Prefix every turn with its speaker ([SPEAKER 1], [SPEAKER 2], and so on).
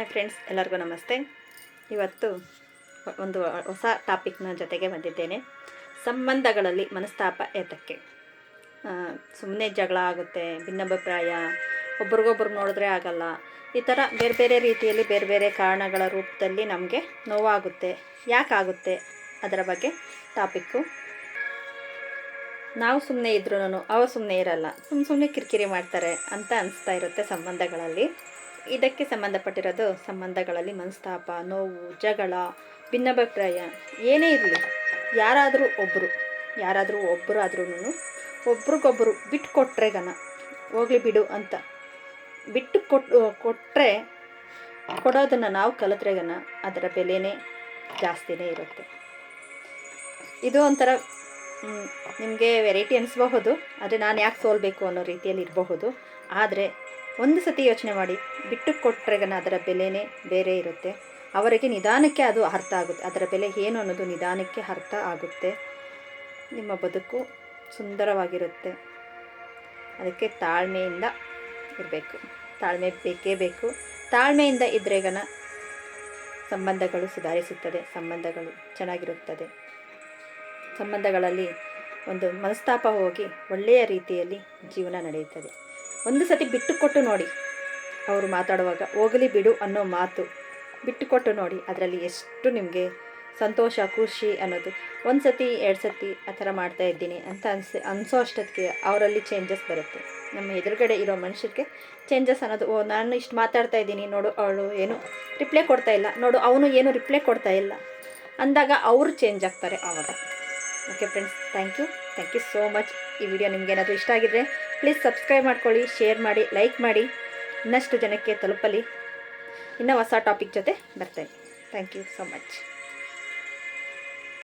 [SPEAKER 1] Hi friends, ಎಲ್ಲರಿಗೂ ನಮಸ್ತೆ. ಇವತ್ತು ಒಂದು ಹೊಸ ಟಾಪಿಕ್ನ ಜೊತೆಗೆ ಬಂದಿದ್ದೇನೆ. ಸಂಬಂಧಗಳಲ್ಲಿ ಮನಸ್ತಾಪ ಏತಕ್ಕೆ? ಸುಮ್ಮನೆ ಜಗಳ ಆಗುತ್ತೆ, ಭಿನ್ನಾಭಿಪ್ರಾಯ, ಒಬ್ರಿಗೊಬ್ರು ನೋಡಿದ್ರೆ ಆಗಲ್ಲ. ಈ ಥರ ಬೇರೆ ಬೇರೆ ರೀತಿಯಲ್ಲಿ ಬೇರೆ ಬೇರೆ ಕಾರಣಗಳ ರೂಪದಲ್ಲಿ ನಮಗೆ ನೋವಾಗುತ್ತೆ. ಯಾಕಾಗುತ್ತೆ ಅದರ ಬಗ್ಗೆ ಟಾಪಿಕ್ಕು. ನಾವು ಸುಮ್ಮನೆ ಇದ್ರೂ ಅವ ಸುಮ್ಮನೆ ಇರಲ್ಲ. ಸುಮ್ಮ ಸುಮ್ಮನೆ ಕಿರಿಕಿರಿ ಮಾಡ್ತಾರೆ ಅಂತ ಅನಿಸ್ತಾ ಇರುತ್ತೆ ಸಂಬಂಧಗಳಲ್ಲಿ. ಇದಕ್ಕೆ ಸಂಬಂಧಪಟ್ಟಿರೋದು ಸಂಬಂಧಗಳಲ್ಲಿ ಮನಸ್ತಾಪ, ನೋವು, ಜಗಳ, ಭಿನ್ನಾಭಿಪ್ರಾಯ. ಏನೇ ಇರಲಿ, ಯಾರಾದರೂ ಒಬ್ಬರು ಯಾರಾದರೂ ಒಬ್ಬರು ಆದ್ರೂ ಒಬ್ರಿಗೊಬ್ಬರು ಬಿಟ್ಟು ಕೊಟ್ಟರೆ ಗನ ಹೋಗ್ಲಿ ಬಿಡು ಅಂತ. ಬಿಟ್ಟು ಕೊಟ್ಟು ಕೊಟ್ಟರೆ ಕೊಡೋದನ್ನು ನಾವು ಕಲಿತ್ರೆ ಗನ ಅದರ ಬೆಲೆನೇ ಜಾಸ್ತಿನೇ ಇರುತ್ತೆ. ಇದು ಒಂಥರ ನಿಮಗೆ ವೆರೈಟಿ ಅನಿಸ್ಬಹುದು, ಆದರೆ ನಾನು ಯಾಕೆ ಸೋಲ್ಬೇಕು ಅನ್ನೋ ರೀತಿಯಲ್ಲಿ ಇರಬಹುದು. ಆದರೆ ಒಂದು ಸತಿ ಯೋಚನೆ ಮಾಡಿ ಬಿಟ್ಟು ಕೊಟ್ಟರೆಗನ ಅದರ ಬೆಲೆನೇ ಬೇರೆ ಇರುತ್ತೆ. ಅವರಿಗೆ ನಿಧಾನಕ್ಕೆ ಅದು ಅರ್ಥ ಆಗುತ್ತೆ. ಅದರ ಬೆಲೆ ಏನು ಅನ್ನೋದು ನಿಧಾನಕ್ಕೆ ಅರ್ಥ ಆಗುತ್ತೆ. ನಿಮ್ಮ ಬದುಕು ಸುಂದರವಾಗಿರುತ್ತೆ. ಅದಕ್ಕೆ ತಾಳ್ಮೆಯಿಂದ ಇರಬೇಕು. ತಾಳ್ಮೆ ಬೇಕೇ ಬೇಕು. ತಾಳ್ಮೆಯಿಂದ ಇದ್ರೆಗನ ಸಂಬಂಧಗಳು ಸುಧಾರಿಸುತ್ತದೆ. ಸಂಬಂಧಗಳು ಚೆನ್ನಾಗಿರುತ್ತದೆ. ಸಂಬಂಧಗಳಲ್ಲಿ ಒಂದು ಮನಸ್ತಾಪ ಹೋಗಿ ಒಳ್ಳೆಯ ರೀತಿಯಲ್ಲಿ ಜೀವನ ನಡೆಯುತ್ತದೆ. ಒಂದು ಸತಿ ಬಿಟ್ಟುಕೊಟ್ಟು ನೋಡಿ. ಅವರು ಮಾತಾಡುವಾಗ ಹೋಗಲಿ ಬಿಡು ಅನ್ನೋ ಮಾತು ಬಿಟ್ಟುಕೊಟ್ಟು ನೋಡಿ, ಅದರಲ್ಲಿ ಎಷ್ಟು ನಿಮಗೆ ಸಂತೋಷ, ಖುಷಿ ಅನ್ನೋದು. ಒಂದು ಸತಿ ಎರಡು ಸತಿ ಆ ಥರ ಮಾಡ್ತಾ ಇದ್ದೀನಿ ಅಂತ ಅನ್ಸಿ, ಅನಿಸೋ ಅಷ್ಟೊತ್ತಿಗೆ ಅವರಲ್ಲಿ ಚೇಂಜಸ್ ಬರುತ್ತೆ. ನಮ್ಮ ಎದುರುಗಡೆ ಇರೋ ಮನುಷ್ಯರಿಗೆ ಚೇಂಜಸ್ ಅನ್ನೋದು, ಓ, ನಾನು ಇಷ್ಟು ಮಾತಾಡ್ತಾ ಇದ್ದೀನಿ, ನೋಡು ಅವಳು ಏನು ರಿಪ್ಲೈ ಕೊಡ್ತಾ ಇಲ್ಲ, ನೋಡು ಅವನು ಏನು ರಿಪ್ಲೈ ಕೊಡ್ತಾ ಇಲ್ಲ ಅಂದಾಗ ಅವರು ಚೇಂಜ್ ಆಗ್ತಾರೆ ಆವಾಗ. Okay friends thank you thank you so much ಈ ವಿಡಿಯೋ ನಿಮಗೇನಾದರೂ ಇಷ್ಟ ಆಗಿದ್ರೆ ಪ್ಲೀಸ್ ಸಬ್ಸ್ಕ್ರೈಬ್ ಮಾಡ್ಕೊಳ್ಳಿ ಶೇರ್ ಮಾಡಿ ಲೈಕ್ ಮಾಡಿ. ಇನ್ನಷ್ಟು ಜನಕ್ಕೆ ತಲುಪಲಿ. ಇನ್ನೂ ಹೊಸ ಟಾಪಿಕ್ ಜೊತೆ ಬರ್ತೇನೆ. Thank you so much